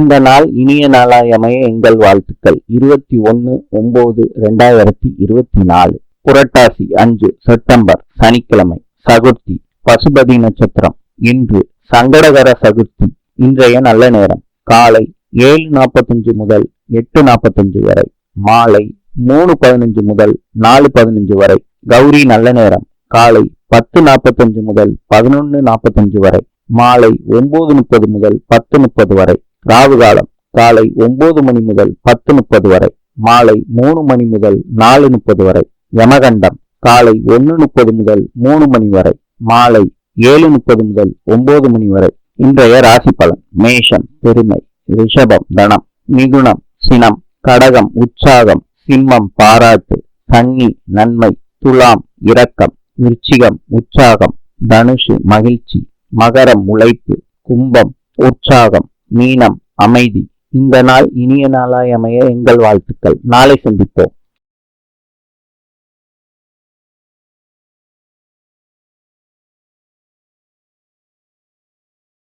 இந்த நாள் இனிய நாளாய் அமைய எங்கள் வாழ்த்துக்கள். இருபத்தி ஒன்று ஒன்பது ரெண்டாயிரத்தி இருபத்தி நாலு. புரட்டாசி அஞ்சு செப்டம்பர் சனிக்கிழமை சகுர்த்தி பசுபதி நட்சத்திரம். இன்று சங்கடகர சதுர்த்தி இன்றைய நல்ல நேரம். காலை ஏழு நாற்பத்தஞ்சு முதல் எட்டு நாற்பத்தஞ்சு வரை. மாலை மூணு பதினஞ்சு முதல் நாலு பதினஞ்சு வரை. கௌரி நல்ல நேரம். காலை பத்து நாற்பத்தஞ்சு முதல் பதினொன்று நாற்பத்தஞ்சு வரை. மாலை ஒன்பது முப்பது முதல் பத்து முப்பது வரை. ராவு காலம் காலை ஒன்பது மணி முதல் பத்து முப்பது வரை மாலை மூணு மணி முதல் நாலு முப்பது வரை யமகண்டம் காலை ஒன்று முப்பது முதல் மூணு மணி வரை மாலை ஏழு முப்பது முதல் ஒன்பது மணி வரை. இன்றைய ராசி பலன் மேஷம் பெருமை ரிஷபம் தனம் மிதுனம் சினம் கடகம் உற்சாகம் சிம்மம் பாராட்டு கன்னி நன்மை துலாம் இரக்கம் விருச்சிகம் உற்சாகம் தனுஷு மகிழ்ச்சி மகரம் உழைப்பு கும்பம் உற்சாகம் மீனம் அமைதி. இந்த நாள் இனிய நாளாய் அமைய எங்கள் வாழ்த்துக்கள். நாளை சந்திப்போம்.